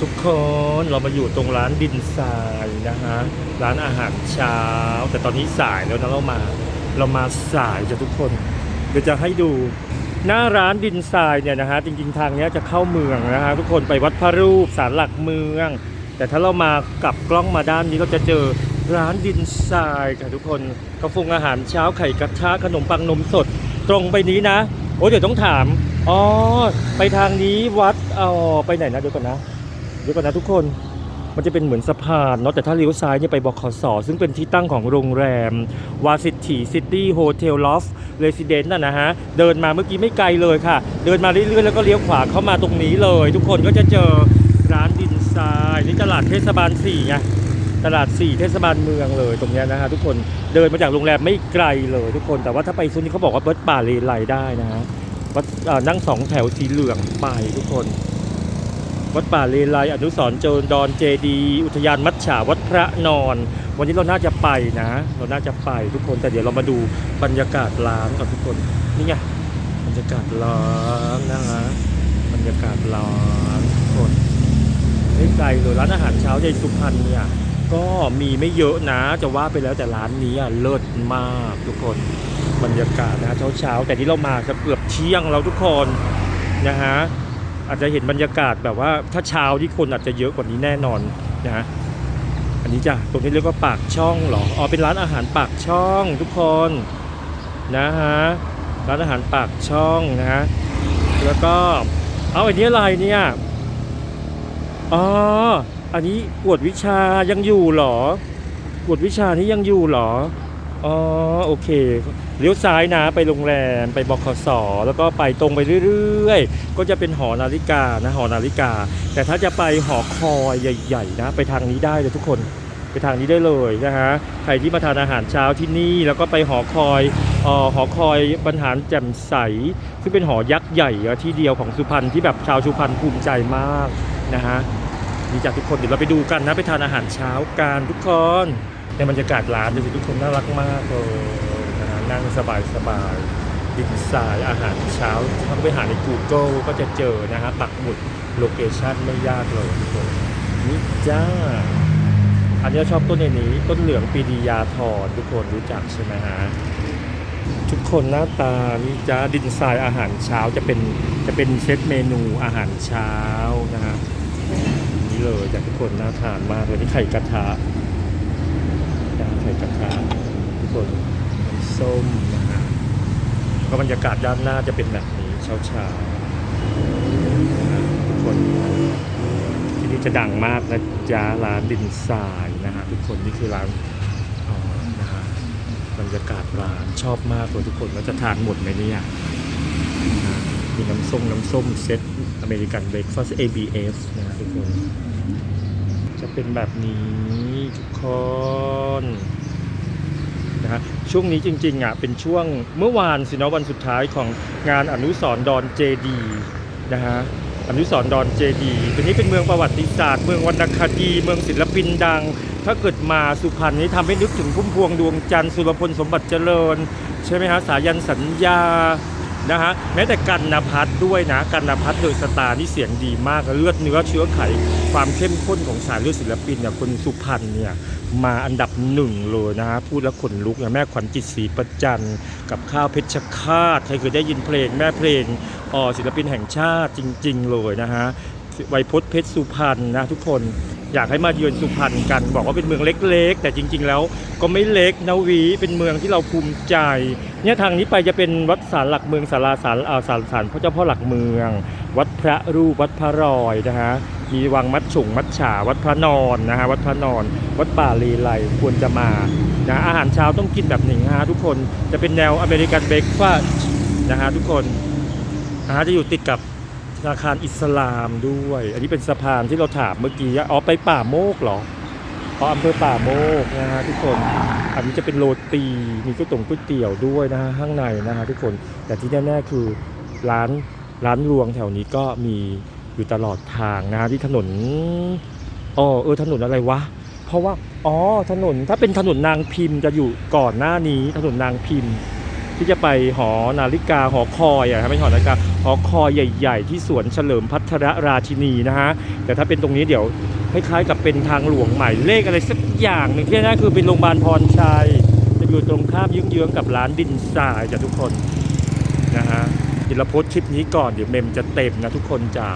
ทุกคนเรามาอยู่ตรงร้านดินทรายนะฮะร้านอาหารเช้า แต่ตอนนี้สายแล้วนะเรามา เรามาสายจะทุกคน เดี๋ยวจะให้ดูหน้าร้านดินทรายเนี่ยนะฮะจริงๆทางนี้จะเข้าเมืองนะฮะทุกคนไปวัดพระรูปศาลหลักเมือง แต่ถ้าเรามากลับกล้องมาด้านนี้เราจะเจอร้านดินทรายค่ะทุกคนกาแฟอาหารเช้าไข่กระทะขนมปังนมสด ตรงไปนี้นะโอ้เดี๋ยวต้องถามอ๋อไปทางนี้วัดเอไปไหนนะเดี๋ยวก่อนนะ ดี๋ยวก่อนนะทุกคน มันจะเป็นเหมือนสะพานเนาะแต่ถ้าเลี้ยวซ้ายเนี่ยไปบขสซึ่งเป็นที่ตั้งของโรงแรมวาสิตีซิตี้โฮเทลลอฟเรสซิเดนต์นะฮะ เดินมาเมื่อกี้ไม่ไกลเลยค่ะ เดินมาเรื่อยๆ แล้วก็เลี้ยวขวาเข้ามาตรงนี้เลย ทุกคนก็จะเจอร้านดินทรายนี่ตลาดเทศบาล4ไงตลาด 4 เทศบาลเมืองเลยตรงนี้นะฮะทุกคนเดินมาจากโรงแรมไม่ไกลเลยทุกคนแต่ว่าถ้าไปโซนนี้เขาบอกว่าวัดป่าเลไลได้นะฮะนั่งสองแถวสีเหลืองไปทุกคน วัดป่าเลไลอนุสรณ์โจรดอนเจดีอุทยานมัจฉาวัดพระนอน วันนี้เราน่าจะไปนะ เราน่าจะไปทุกคนแต่เดี๋ยวเรามาดูบรรยากาศร้านก่อนทุกคนนี่ไงบรรยากาศร้านนะฮะบรรยากาศร้านทุกคนไม่ไกลเลยร้านอาหารเช้าใจสุพรรณเนี่ยก็มีไม่เยอะนะจะว่าไปแล้วแต่ร้านนี้อะเลิศมากทุกคนบรรยากาศนะเช้าๆแต่ที่เรามาจะเกือบเที่ยงแล้วทุกคนนะฮะ อาจจะเห็นบรรยากาศแบบว่าถ้าเช้าที่คนอาจจะเยอะกว่านี้แน่นอนนะอันนี้จ้ะตรงนี้เรียกว่าปากช่องเหรออ๋อเป็นร้านอาหารปากช่องทุกคนนะฮะร้านอาหารปากช่องนะฮะแล้วก็เอาอันนี้อะไรเนี่ยอ๋ออันนี้กวดวิชายังอยู่เหรอกวดวิชานี้ยังอยู่เหรอ อ๋อโอเคเลี้ยวซ้ายนะไปโรงแรมไปบขสแล้วก็ไปตรงไปเรื่อยๆ ก็จะเป็นหอนาฬิกานะหอนาฬิกา แต่ถ้าจะไปหอคอยใหญ่ ๆ นะ ไปทางนี้ได้เลยทุกคนไปทางนี้ได้เลยนะฮะใครที่มาทานอาหารเช้าที่นี่ แล้วก็ไปหอคอยออหอคอยบรรหารแจ่มใส ซึ่งเป็นหอยักษ์ใหญ่ที่เดียวของสุพรรณที่แบบชาวสุพรรณภูมิใจมากนะฮะนี่จากทุกคนเดี๋ยวเราไปดูกันนะไปทานอาหารเช้ากันทุกคน ในบรรยากาศร้านดูสิทุกคนน่ารักมากเลยนะฮะนั่งสบายๆดินทรายอาหารเช้าถ้าไปหาใน Google ก็จะเจอนะฮะปักหมุดโลเคชันไม่ยากเลยทุกคนนี่จ้า อันนี้ชอบต้นในนี้ ต้นเหลืองปีดียาทรทุกคนรู้จักใช่ไหมฮะทุกคนหน้าตานี่จ้าดินทรายอาหารเช้าจะเป็นจะเป็นเซตเมนูอาหารเช้านะฮะนี่เลยจากทุกคนน่าทานมากเลยนี่ไข่กระทะ นะข่กระทะทุกคนส้มนะฮะก็บรรยากาศด้านหน้าจะเป็นแบบนี้เช้าเช้าๆทุกคนที่นี่จะดังมากนะจ๊ะร้านดินทรายนะฮะทุกคนนี่คือร้านออนะฮะบรรยากาศร้านชอบมากเลยทุกคนแล้วจะทานหมดไหมเนี่ยมีน้ำส้มน้ำส้มเซตอเมริกันเบรกฟาส ABF นะฮะทุกคน จะเป็นแบบนี้ทุกคน นะฮะช่วงนี้จริงๆอะเป็นช่วงเมื่อวานสินะวันสุดท้ายของงานอนุสรณ์ดอนเจดีนะฮะอนุสรณ์ดอนเจดีเป็นนี้เป็นเมืองประวัติศาสตร์ เมืองวรรณคดี เมืองศิลปินดัง ถ้าเกิดมาสุพรรณนี้ทำให้นึกถึงพุ่มพวงดวงจันทร์สุรพลสมบัติเจริญ ใช่ไหมฮะสายันสัญญา นะฮะแม้แต่กันนพัฒน์ด้วยนะกันนพัฒน์เดอะสตาร์นี่เสียงดีมากเลือดเนื้อเชื้อไข ความเข้มข้นของสายเลือดศิลปินเนี่ยคนสุพรรณเนี่ยมาอันดับหนึ่งเลยนะฮะพูดแล้วขนลุกนะแม่ขวัญจิตศรีประจันกับข้าวเพชรฆาตใครเคยได้ยินเพลงแม่เพลงอ๋อศิลปินแห่งชาติจริง ๆ เลยนะฮะไวยพจน์เพชรสุพรรณนะทุกคน อยากให้มาเยือนสุพรรณกัน บอกว่าเป็นเมืองเล็กๆ แต่จริง ๆ แล้วก็ไม่เล็กนะวีเป็นเมืองที่เราภูมิใจเนี่ยทางนี้ไปจะเป็นวัดศาลหลักเมืองศาลาศาลอ่าศาลศาลพระเจ้าพ่อหลักเมือง วัดพระรูปวัดพระรอยนะฮะมีวังมัดฉุงมัดฉาวัดพระนอนนะฮะวัดพระนอน วัดป่าเลไลควรจะมานะอาหารเช้าต้องกินแบบหนึ่งฮะทุกคนจะเป็นแนวอเมริกันเบรกฟาสต์นะฮะทุกคนอาจะอยู่ติดกับ ธนาคารอิสลามด้วย อันนี้เป็นสะพานที่เราถามเมื่อกี้อ๋อไปป่าโมกเหรออ๋ออำเภอป่าโมกนะฮะทุกคนอันนี้จะเป็นโรตีมีก๋วยตงก๋วยเตี๋ยวด้วยนะฮะข้างในนะฮะทุกคนแต่ที่แน่ๆคือร้านร้านรวงแถวนี้ก็มีอยู่ตลอดทางนะฮะที่ถนนอ๋อเออถนนอะไรวะ เพราะว่าอ๋อถนนถ้าเป็นถนนนางพิมพ์จะอยู่ก่อนหน้านี้ถนนนางพิมพ์ ที่จะไปหอนาฬิกาหอคอยอะครับไม่หอนาฬิกาหอคอยใหญ่ ๆ ที่สวนเฉลิมพัทรราชินีนะฮะแต่ถ้าเป็นตรงนี้เดี๋ยวคล้ายๆกับเป็นทางหลวงใหม่เลขอะไรสักอย่างหนึ่งที่น่าคือเป็นโรงพยาบาลพรชัยจะอยู่ตรงข้ามเยื้องๆกับร้านดินทรายจ้ะทุกคนนะฮะเดี๋ยวเราโพสต์คลิปนี้ก่อนเดี๋ยวเมมจะเต็มนะทุกคนจ๋า